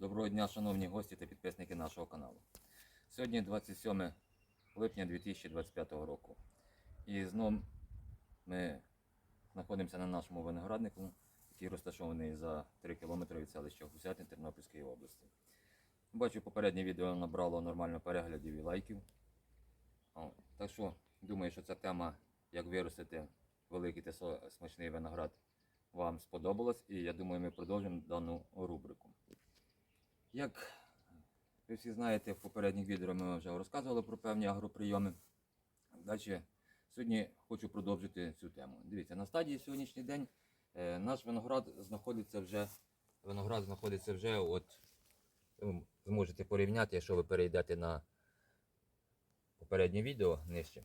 Доброго дня, шановні гості та підписники нашого каналу. Сьогодні 27 липня 2025 року. І знову ми знаходимося на нашому винограднику, який розташований за 3 км від селища Гусятин Тернопільської області. Бачу, попереднє відео набрало нормально переглядів і лайків. О, так що думаю, що ця тема, як виростити великий та смачний виноград, вам сподобалась, і я думаю, ми продовжимо дану рубрику. Як ви всі знаєте, в попередніх відео ми вже розказували про певні агроприйоми. Далі сьогодні хочу продовжити цю тему. Дивіться, на стадії сьогоднішній день е, наш виноград знаходиться вже. Виноград знаходиться вже, от ви зможете порівняти, якщо ви перейдете на попереднє відео нижче.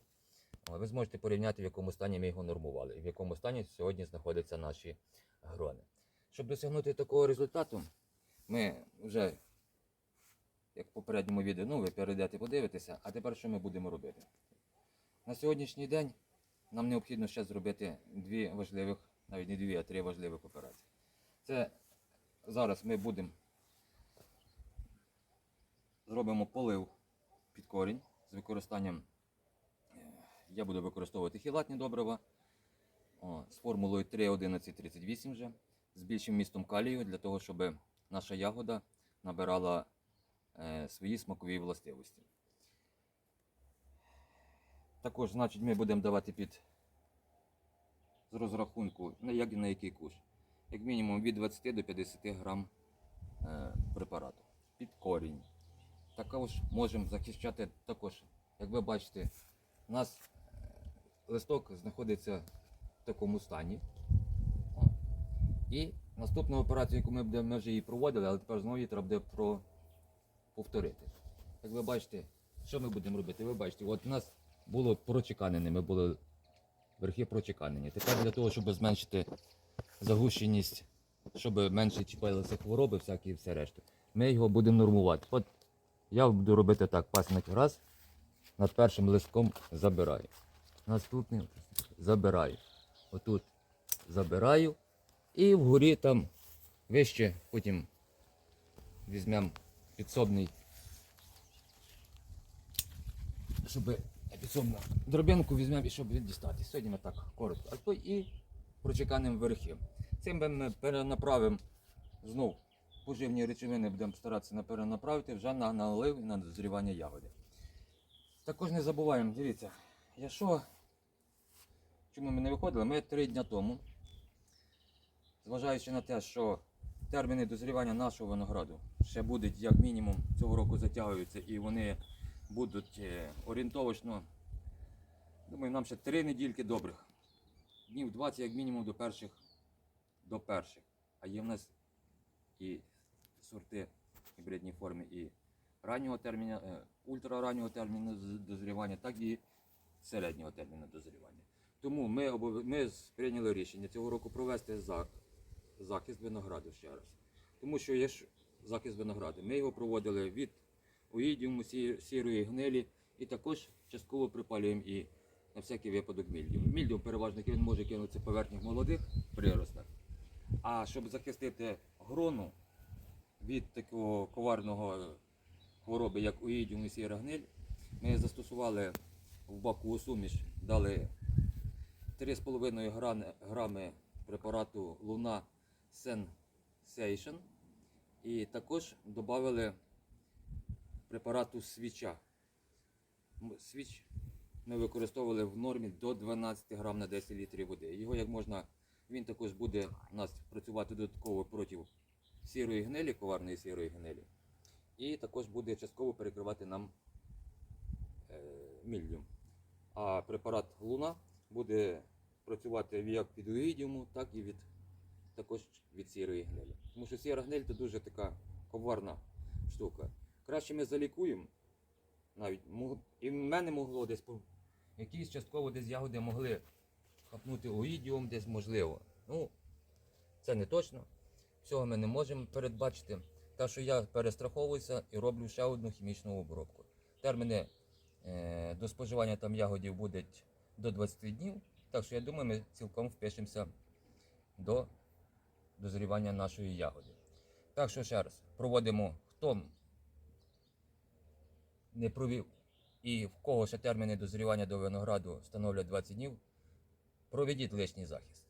Ви зможете порівняти, в якому стані ми його нормували, і в якому стані сьогодні знаходяться наші грони. Щоб досягнути такого результату, ми вже, як в попередньому відео, ну ви перейдете, подивитеся, а тепер що ми будемо робити? На сьогоднішній день нам необхідно ще зробити дві важливих, навіть не дві, а три важливих операції. Це зараз ми будемо зробимо полив під корінь з використанням. е, Я буду використовувати хілатні добрива з формулою 3,1138 вже, з більшим містом калію, для того, щоб наша ягода набирала е, свої смакові властивості. Також, значить, ми будемо давати під з розрахунку, як і на який куш. Як мінімум від 20 до 50 грам е, препарату під корінь. Також можемо захищати також, як ви бачите, у нас е, листок знаходиться в такому стані. І наступну операцію, яку ми, будемо, вже її проводили, але тепер знову її треба буде про... повторити. Як ви бачите, що ми будемо робити? Ви бачите, от у нас було прочеканене, ми були верхи прочеканені. Тепер для того, щоб зменшити загущеність, щоб менше чіпалися хвороби, всякі і все решта, ми його будемо нормувати. От я буду робити так, пасник раз, над першим листком забираю. Наступний забираю. Отут забираю. І вгорі там вище, потім візьмемо підсобний, щоб підсобну дробинку візьмемо і щоб дістати. Сьогодні ми так коротко. А то і прочеканим верхи. Цим ми перенаправимо знов поживні речовини будемо старатися перенаправити вже на налив і на дозрівання ягоди. Також не забуваємо, дивіться, якщо чому ми не виходили, ми три дня тому, зважаючи на те, що терміни дозрівання нашого винограду ще будуть як мінімум цього року затягуються і вони будуть е, орієнтовочно, думаю, нам ще три недільки добрих. Днів 20 як мінімум до перших, до перших. А є в нас і сорти в гібридній формі і раннього терміну, е, ультрараннього терміну дозрівання, так і середнього терміну дозрівання. Тому ми, ми прийняли рішення цього року провести за- захист винограду ще раз. Тому що є ж захист винограду. Ми його проводили від оїдіуму, сірої гнилі і також частково припалюємо і на всякий випадок мільдіум. Мільдіум переважно він може кинутися поверхніх молодих приростах. А щоб захистити грону від такого коварного хвороби, як оїдіум і сіра гниль, ми застосували в бакову суміш, дали 3,5 грами препарату Луна Sensation і також додали препарату свіча. Свіч ми використовували в нормі до 12 грам на 10 літрів води. Його як можна, він також буде у нас працювати додатково проти сірої гнилі, коварної сірої гнилі. І також буде частково перекривати нам е, мільдіум. А препарат Луна буде працювати як від оїдіуму, так і від, також від сірої гнилі. Тому що сіра гниль це дуже така коварна штука. Краще ми залікуємо. Навіть і в мене могло десь якісь частково десь ягоди могли хапнути оїдіум, десь можливо. Ну, це не точно. Всього ми не можемо передбачити. Так що я перестраховуюся і роблю ще одну хімічну обробку. Терміни е, до споживання там ягодів будуть до 20 днів. Так що я думаю, ми цілком впишемося до дозрівання нашої ягоди. Так що ще раз проводимо, хто не провів і в кого ще терміни дозрівання до винограду становлять 20 днів, проведіть лишній захист.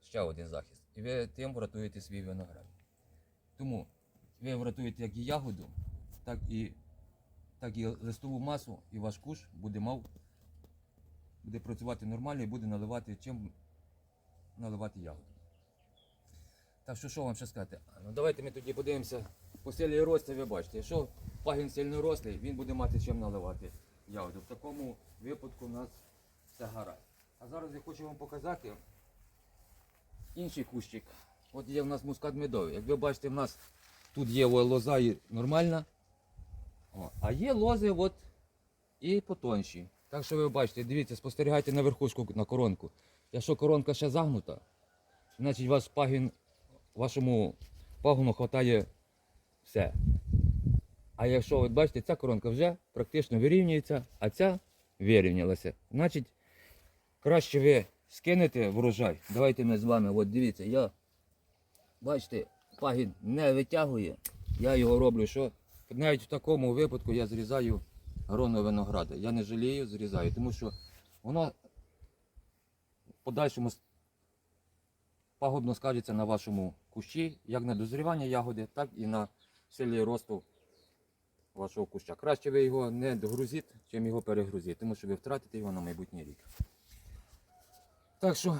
Ще один захист. І ви тим врятуєте свій виноград. Тому ви врятуєте як і ягоду, так і, так і листову масу, і ваш куш буде мав, буде працювати нормально і буде наливати чим наливати ягоду. Так що що вам ще сказати? Ну давайте ми тоді подивимося по силі росту, ви бачите, якщо пагін сильно рослий, він буде мати чим наливати ягоду. В такому випадку у нас все гаразд. А зараз я хочу вам показати інший кущик. От є в нас мускат медовий. Як ви бачите, в нас тут є лоза нормальна. О, а є лози от і потонші. Так що ви бачите, дивіться, спостерігайте на верхушку на коронку. Якщо коронка ще загнута, значить ваш пагін, вашому пагону вистачає все. А якщо от бачите, ця коронка вже практично вирівнюється, а ця вирівнялася. Значить, краще ви скинете врожай. Давайте ми з вами, от дивіться, я, бачите, пагін не витягує, я його роблю, що навіть в такому випадку я зрізаю гроно винограда. Я не жалію, зрізаю, тому що воно в подальшому пагубно скажеться на вашому кущі, як на дозрівання ягоди, так і на силі росту вашого куща. Краще ви його не догрузіть, чим його перегрузіть, тому що ви втратите його на майбутній рік. Так що,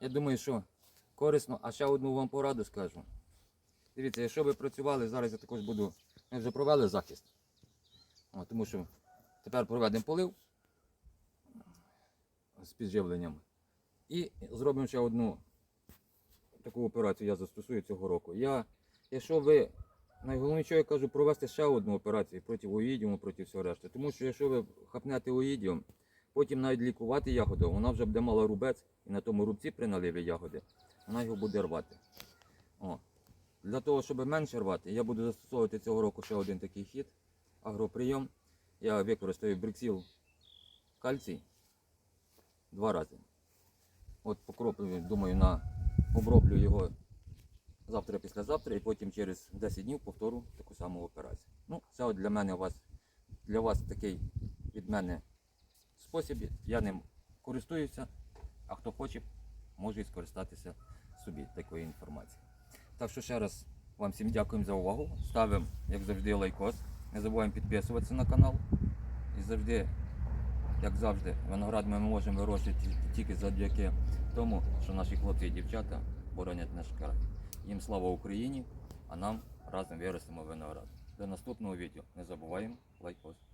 я думаю, що корисно. А ще одну вам пораду скажу. Дивіться, якщо ви працювали, зараз я також буду. Ми вже провели захист. О, тому що тепер проведемо полив з підживленням. І зробимо ще одну таку операцію я застосую цього року. Я, якщо ви, найголовніше, я кажу, провести ще одну операцію проти оїдіуму, проти всього решти. Тому що якщо ви хапнете оїдіум, потім навіть лікувати ягоду, вона вже буде мала рубець, і на тому рубці при наливі ягоди, вона його буде рвати. О. Для того, щоб менше рвати, я буду застосовувати цього року ще один такий хід, агроприйом. Я використаю бриксіл кальцій два рази. От покроплю, думаю, на оброблю його завтра післязавтра і потім через 10 днів повторю таку саму операцію. Ну, це от для мене вас, для вас такий від мене спосіб. Я ним користуюся, а хто хоче, може і скористатися собі такою інформацією. Так що ще раз вам всім дякуємо за увагу. Ставимо, як завжди, лайкос. Не забуваємо підписуватися на канал. І завжди, як завжди, виноград ми можемо вирощувати тільки завдяки тому, що наші хлопці і дівчата боронять наш край. Їм слава Україні, а нам разом виростемо виноград. До наступного відео. Не забуваємо лайкос.